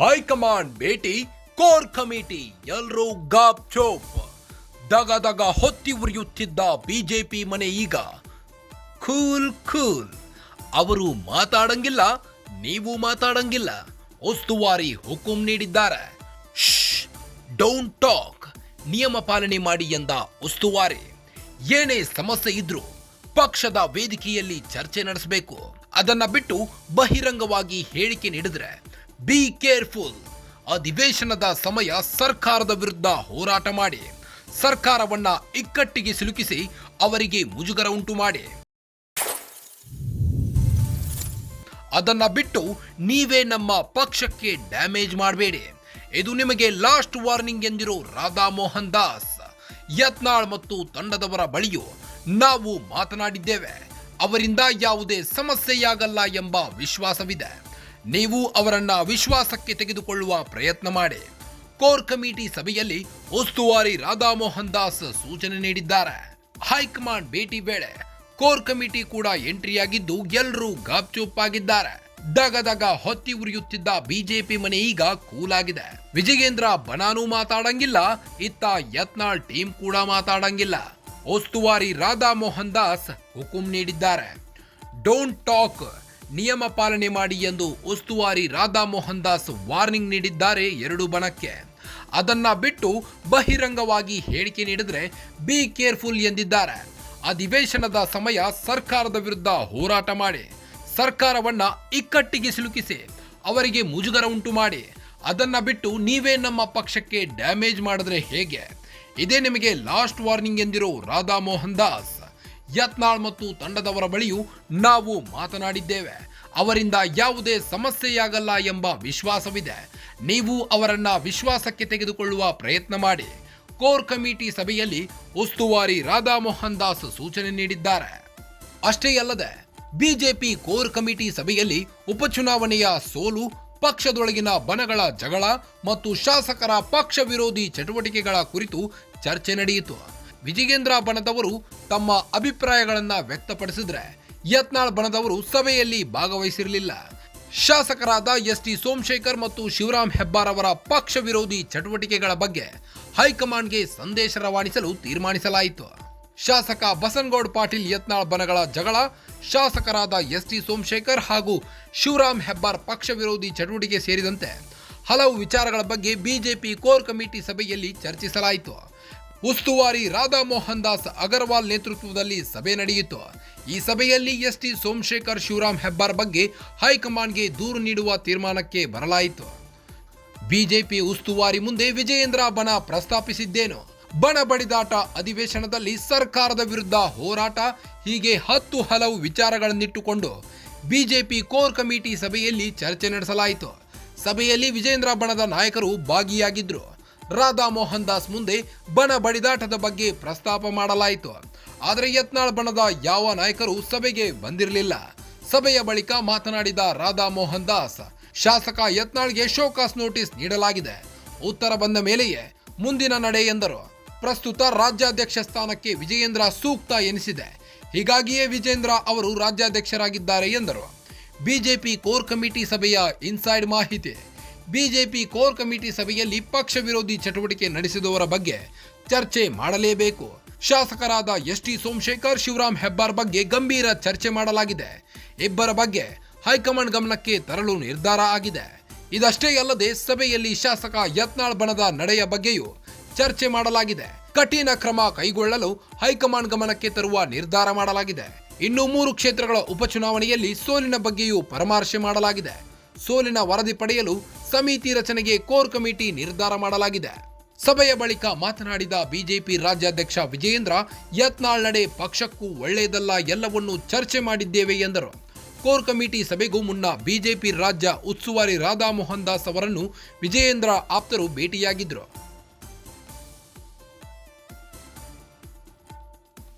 High command ಭೇಟಿ, core committee ಎಲ್ರೂ ಗಾಪ್ ಚೋಪ್. ದಗ ದಗ ಹೊತ್ತಿ ಉರಿಯುತ್ತಿದ್ದ ಬಿಜೆಪಿ ಮನೆ ಈಗ ಕೂಲ್ ಕೂಲ್. ಅವರು ಮಾತಾಡಂಗಿಲ್ಲ, ನೀವು ಮಾತಾಡಂಗಿಲ್ಲ. ಉಸ್ತುವಾರಿ ಹುಕುಂ ನೀಡಿದ್ದಾರೆ. Don't talk. ನಿಯಮ ಪಾಲನೆ ಮಾಡಿ ಎಂದ ಉಸ್ತುವಾರಿ. ಏನೇ ಸಮಸ್ಯೆ ಇದ್ರೂ ಪಕ್ಷದ ವೇದಿಕೆಯಲ್ಲಿ ಚರ್ಚೆ ನಡೆಸಬೇಕು. ಅದನ್ನ ಬಿಟ್ಟು ಬಹಿರಂಗವಾಗಿ ಹೇಳಿಕೆ ನೀಡಿದ್ರೆ ಬಿ ಕೇರ್ಫುಲ್ ಅಧಿವೇಶನದ ಸಮಯ ಸರ್ಕಾರದ ವಿರುದ್ಧ ಹೋರಾಟ ಮಾಡಿ. ಸರ್ಕಾರವನ್ನ ಇಕ್ಕಟ್ಟಿಗೆ ಸಿಲುಕಿಸಿ ಅವರಿಗೆ ಮುಜುಗರ ಉಂಟು ಮಾಡಿ. ಅದನ್ನ ಬಿಟ್ಟು ನೀವೇ ನಮ್ಮ ಪಕ್ಷಕ್ಕೆ ಡ್ಯಾಮೇಜ್ ಮಾಡಬೇಡಿ. ಇದು ನಿಮಗೆ ಲಾಸ್ಟ್ ವಾರ್ನಿಂಗ್ ಎಂದಿರೋ ರಾಧಾ ಮೋಹನ್ ದಾಸ್. ಯತ್ನಾಳ್ ಮತ್ತು ತಂಡದವರ ಬಳಿಯೂ ನಾವು ಮಾತನಾಡಿದ್ದೇವೆ. ಅವರಿಂದ ಯಾವುದೇ ಸಮಸ್ಯೆಯಾಗಲ್ಲ ಎಂಬ ವಿಶ್ವಾಸವಿದೆ. ನೀವು ಅವರನ್ನ ವಿಶ್ವಾಸಕ್ಕೆ ತೆಗೆದುಕೊಳ್ಳುವ ಪ್ರಯತ್ನ ಮಾಡಿ. ಕೋರ್ ಕಮಿಟಿ ಸಭೆಯಲ್ಲಿ ಉಸ್ತುವಾರಿ ರಾಧಾಮೋಹನ್ ದಾಸ್ ಸೂಚನೆ ನೀಡಿದ್ದಾರೆ. ಹೈಕಮಾಂಡ್ ಭೇಟಿ ವೇಳೆ ಕೋರ್ ಕಮಿಟಿ ಕೂಡ ಎಂಟ್ರಿಯಾಗಿದ್ದು ಎಲ್ಲರೂ ಗಾಪ್ಚೂಪ್ ಆಗಿದ್ದಾರೆ ದಗ ದಗ ಹೊತ್ತಿ ಉರಿಯುತ್ತಿದ್ದ ಬಿಜೆಪಿ ಮನೆ ಈಗ ಕೂಲ್ ಆಗಿದೆ ವಿಜಯೇಂದ್ರ ಬನಾನು ಮಾತಾಡಂಗಿಲ್ಲ, ಇತ್ತ ಯತ್ನಾಳ್ ಟೀಮ್ ಕೂಡ ಮಾತಾಡಂಗಿಲ್ಲ. ಉಸ್ತುವಾರಿ ರಾಧಾ ಮೋಹನ್ ದಾಸ್ ಹುಕುಂ ನೀಡಿದ್ದಾರೆ. ಡೋಂಟ್ ಟಾಕ್ ನಿಯಮ ಪಾಲನೆ ಮಾಡಿ ಎಂದು ಉಸ್ತುವಾರಿ ರಾಧಾ ಮೋಹನ್ ದಾಸ್ ವಾರ್ನಿಂಗ್ ನೀಡಿದ್ದಾರೆ ಎರಡು ಬಣಕ್ಕೆ. ಅದನ್ನ ಬಿಟ್ಟು ಬಹಿರಂಗವಾಗಿ ಹೇಳಿಕೆ ನೀಡಿದ್ರೆ ಬಿ ಕೇರ್ಫುಲ್ ಎಂದಿದ್ದಾರೆ. ಅಧಿವೇಶನದ ಸಮಯ ಸರ್ಕಾರದ ವಿರುದ್ಧ ಹೋರಾಟ ಮಾಡಿ, ಸರ್ಕಾರವನ್ನ ಇಕ್ಕಟ್ಟಿಗೆ ಸಿಲುಕಿಸಿ, ಅವರಿಗೆ ಮುಜುಗರ ಉಂಟು ಮಾಡಿ, ಅದನ್ನ ಬಿಟ್ಟು ನೀವೇ ನಮ್ಮ ಪಕ್ಷಕ್ಕೆ ಡ್ಯಾಮೇಜ್ ಮಾಡಿದ್ರೆ ಹೇಗೆ? ಇದೇ ನಿಮಗೆ ಲಾಸ್ಟ್ ವಾರ್ನಿಂಗ್ ಎಂದಿರೋ ರಾಧಾ ಮೋಹನ್ ದಾಸ್ ಯತ್ನಾಳ್ ಮತ್ತು ತಂಡದವರ ಬಳಿಯೂ ನಾವು ಮಾತನಾಡಿದ್ದೇವೆ. ಅವರಿಂದ ಯಾವುದೇ ಸಮಸ್ಯೆಯಾಗಲ್ಲ ಎಂಬ ವಿಶ್ವಾಸವಿದೆ. ನೀವು ಅವರನ್ನ ವಿಶ್ವಾಸಕ್ಕೆ ತೆಗೆದುಕೊಳ್ಳುವ ಪ್ರಯತ್ನ ಮಾಡಿ. ಕೋರ್ ಕಮಿಟಿ ಸಭೆಯಲ್ಲಿ ಉಸ್ತುವಾರಿ ರಾಧಾ ಮೋಹನ್ ದಾಸ್ ಸೂಚನೆ ನೀಡಿದ್ದಾರೆ. ಅಷ್ಟೇ ಅಲ್ಲದೆ, ಬಿಜೆಪಿ ಕೋರ್ ಕಮಿಟಿ ಸಭೆಯಲ್ಲಿ ಉಪಚುನಾವಣೆಯ ಸೋಲು, ಪಕ್ಷದೊಳಗಿನ ಬನಗಳ ಜಗಳ ಮತ್ತು ಶಾಸಕರ ಪಕ್ಷ ವಿರೋಧಿ ಚಟುವಟಿಕೆಗಳ ಕುರಿತು ಚರ್ಚೆ ನಡೆಯಿತು. ವಿಜಯೇಂದ್ರ ಬಣದವರು ತಮ್ಮ ಅಭಿಪ್ರಾಯಗಳನ್ನು ವ್ಯಕ್ತಪಡಿಸಿದ್ರೆ ಯತ್ನಾಳ್ ಬಣದವರು ಸಭೆಯಲ್ಲಿ ಭಾಗವಹಿಸಿರಲಿಲ್ಲ. ಶಾಸಕರಾದ ಎಸ್ ಟಿ ಸೋಮಶೇಖರ್ ಮತ್ತು ಶಿವರಾಮ್ ಹೆಬ್ಬಾರ್ ಅವರ ಪಕ್ಷ ವಿರೋಧಿ ಚಟುವಟಿಕೆಗಳ ಬಗ್ಗೆ ಹೈಕಮಾಂಡ್ಗೆ ಸಂದೇಶ ರವಾನಿಸಲು ತೀರ್ಮಾನಿಸಲಾಯಿತು. ಶಾಸಕ ಬಸನಗೌಡ ಪಾಟೀಲ್ ಯತ್ನಾಳ್ ಬಣಗಳ ಜಗಳ, ಶಾಸಕರಾದ ಎಸ್ ಟಿ ಸೋಮಶೇಖರ್ ಹಾಗೂ ಶಿವರಾಮ್ ಹೆಬ್ಬಾರ್ ಪಕ್ಷ ವಿರೋಧಿ ಚಟುವಟಿಕೆ ಸೇರಿದಂತೆ ಹಲವು ವಿಚಾರಗಳ ಬಗ್ಗೆ ಬಿಜೆಪಿ ಕೋರ್ ಕಮಿಟಿ ಸಭೆಯಲ್ಲಿ ಚರ್ಚಿಸಲಾಯಿತು. ಉಸ್ತುವಾರಿ ರಾಧಾ ಮೋಹನ್ ದಾಸ್ ಅಗರ್ವಾಲ್ ನೇತೃತ್ವದಲ್ಲಿ ಸಭೆ ನಡೆಯಿತು. ಈ ಸಭೆಯಲ್ಲಿ ಎಸ್ ಟಿ ಸೋಮಶೇಖರ್ ಶಿವರಾಮ್ ಹೆಬ್ಬಾರ್ ಬಗ್ಗೆ ಹೈಕಮಾಂಡ್ಗೆ ದೂರು ನೀಡುವ ತೀರ್ಮಾನಕ್ಕೆ ಬರಲಾಯಿತು. ಬಿಜೆಪಿ ಉಸ್ತುವಾರಿ ಮುಂದೆ ವಿಜಯೇಂದ್ರ ಬಣ ಪ್ರಸ್ತಾಪಿಸಿದ್ದೇನು. ಬಣ ಬಡಿದಾಟ ಅಧಿವೇಶನದಲ್ಲಿ ಸರ್ಕಾರದ ವಿರುದ್ಧ ಹೋರಾಟ, ಹೀಗೆ ಹತ್ತು ಹಲವು ವಿಚಾರಗಳನ್ನಿಟ್ಟುಕೊಂಡು ಬಿಜೆಪಿ ಕೋರ್ ಕಮಿಟಿ ಸಭೆಯಲ್ಲಿ ಚರ್ಚೆ ನಡೆಸಲಾಯಿತು. ಸಭೆಯಲ್ಲಿ ವಿಜೇಂದ್ರ ಬಣದ ನಾಯಕರು ಭಾಗಿಯಾಗಿದ್ರು. ರಾಧಾ ಮೋಹನ್ ದಾಸ್ ಮುಂದೆ ಬಣ ಬಡಿದಾಟದ ಬಗ್ಗೆ ಪ್ರಸ್ತಾಪ ಮಾಡಲಾಯಿತು. ಆದರೆ ಯತ್ನಾಳ್ ಬಣದ ಯಾವ ನಾಯಕರು ಸಭೆಗೆ ಬಂದಿರಲಿಲ್ಲ. ಸಭೆಯ ಬಳಿಕ ಮಾತನಾಡಿದ ರಾಧಾ ಮೋಹನ್ ದಾಸ್ ಶಾಸಕ ಯತ್ನಾಳ್ಗೆ ಶೋಕಾಸ್ ನೋಟಿಸ್ ನೀಡಲಾಗಿದೆ. ಉತ್ತರ ಬಂದ ಮೇಲೆಯೇ ಮುಂದಿನ ನಡೆ ಎಂದರು. ಪ್ರಸ್ತುತ ರಾಜ್ಯಾಧ್ಯಕ್ಷ ಸ್ಥಾನಕ್ಕೆ ವಿಜಯೇಂದ್ರ ಸೂಕ್ತ ಎನಿಸಿದೆ. ಹೀಗಾಗಿಯೇ ವಿಜೇಂದ್ರ ಅವರು ರಾಜ್ಯಾಧ್ಯಕ್ಷರಾಗಿದ್ದಾರೆ ಎಂದರು. ಬಿಜೆಪಿ ಕೋರ್ ಕಮಿಟಿ ಸಭೆಯ ಇನ್ಸೈಡ್ ಮಾಹಿತಿ. ಬಿಜೆಪಿ ಕೋರ್ ಕಮಿಟಿ ಸಭೆಯಲ್ಲಿ ಪಕ್ಷ ವಿರೋಧಿ ಚಟುವಟಿಕೆ ನಡೆಸಿದವರ ಬಗ್ಗೆ ಚರ್ಚೆ ಮಾಡಲೇಬೇಕು. ಶಾಸಕರಾದ ಎಸ್ ಟಿ ಸೋಮಶೇಖರ್, ಶಿವರಾಮ್ ಹೆಬ್ಬಾರ್ ಬಗ್ಗೆ ಗಂಭೀರ ಚರ್ಚೆ ಮಾಡಲಾಗಿದೆ. ಇಬ್ಬರ ಬಗ್ಗೆ ಹೈಕಮಾಂಡ್ ಗಮನಕ್ಕೆ ತರಲು ನಿರ್ಧಾರ ಆಗಿದೆ. ಇದಷ್ಟೇ ಅಲ್ಲದೆ ಸಭೆಯಲ್ಲಿ ಶಾಸಕ ಯತ್ನಾಳ್ ಬಣದ ನಡೆಯ ಬಗ್ಗೆಯೂ ಚರ್ಚೆ ಮಾಡಲಾಗಿದೆ. ಕಠಿಣ ಕ್ರಮ ಕೈಗೊಳ್ಳಲು ಹೈಕಮಾಂಡ್ ಗಮನಕ್ಕೆ ತರುವ ನಿರ್ಧಾರ ಮಾಡಲಾಗಿದೆ. ಇನ್ನು ಮೂರು ಕ್ಷೇತ್ರಗಳ ಉಪಚುನಾವಣೆಯಲ್ಲಿ ಸೋಲಿನ ಬಗ್ಗೆಯೂ ಪರಾಮರ್ಶೆ ಮಾಡಲಾಗಿದೆ. ಸೋಲಿನ ವರದಿ ಪಡೆಯಲು ಸಮಿತಿ ರಚನೆಗೆ ಕೋರ್ ಕಮಿಟಿ ನಿರ್ಧಾರ ಮಾಡಲಾಗಿದೆ. ಸಭೆಯ ಬಳಿಕ ಮಾತನಾಡಿದ ಬಿಜೆಪಿ ರಾಜ್ಯಾಧ್ಯಕ್ಷ ವಿಜಯೇಂದ್ರ, ಯತ್ನಾಳ್ ನಡೆ ಪಕ್ಷಕ್ಕೂ ಒಳ್ಳೆಯದಲ್ಲ ಎಲ್ಲವನ್ನೂ ಚರ್ಚೆ ಮಾಡಿದ್ದೇವೆ ಎಂದರು. ಕೋರ್ ಕಮಿಟಿ ಸಭೆಗೂ ಮುನ್ನ ಬಿಜೆಪಿ ರಾಜ್ಯ ಉಸ್ತುವಾರಿ ರಾಧಾಮೋಹನ್ ದಾಸ್ ಅವರನ್ನು ವಿಜಯೇಂದ್ರ ಆಪ್ತರು ಭೇಟಿಯಾಗಿದ್ದರು